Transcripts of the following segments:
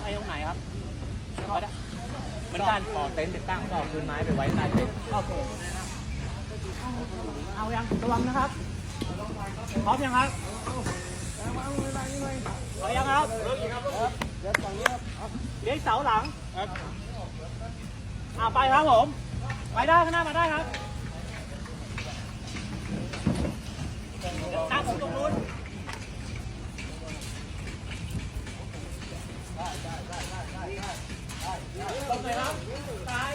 ไปตรงไหนครับเอาได้เหมือนกันต่อเต็นท์ติดตั้งต่อคืนไม้ไปไว้ใต้เต็นท์โอเคเอายังระวังนะครับพร้อมยังครับเอายังครับเลี้ยงเสาหลังอ่าไปครับผมไปได้ข้างหน้ามาได้ครับตั้งผมตรงนู้น ตรงไหนครับซ้าย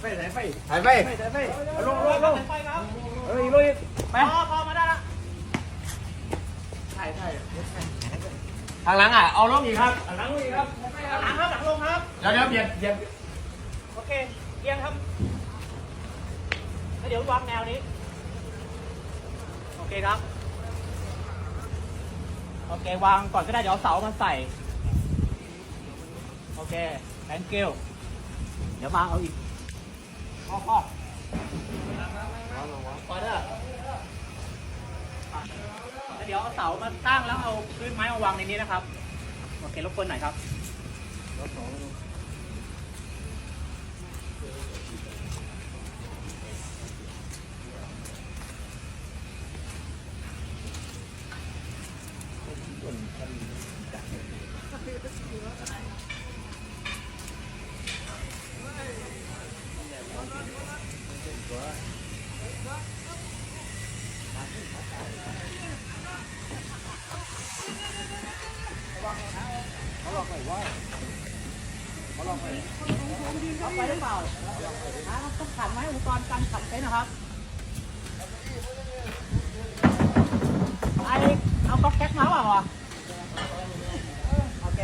ไปไหนไปหายไปไปไหนไปลงลงลงไปครับเอ้ยลุยไปพอพอมาได้ละถ่ายถ่ายทางหลังอะ เอาลงอีกครับหลังลุยครับหลังครับหลังลงครับ เดี๋ยวเดี๋ยวเบียดเบียดโอเคเอียงครับ เดี๋ยววางแนวนี้ โอเคครับ โอเควางก่อนก็ได้เดี๋ยวเอาเสามาใส่ โอเค thank you เดี๋ยวมาเอาอีกพ่อพ่อพอเด้อแล้วเดี๋ยวเอาเสามาตั้งแล้วเอาพื้นไม้มาวางในนี้นะครับ โอเครบกวนหน่อยครับ เอาไปหรือเปล่าต้องขันไหมอุปกรณ์การขันเต็นะครับไอเอาก๊อกแก๊กมาเปล่าวะโอเค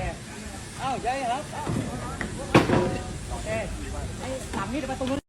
เอ้าใหญ่ครับโอเคไอ้หลังนี่เดี๋ยวไปตรงนู้น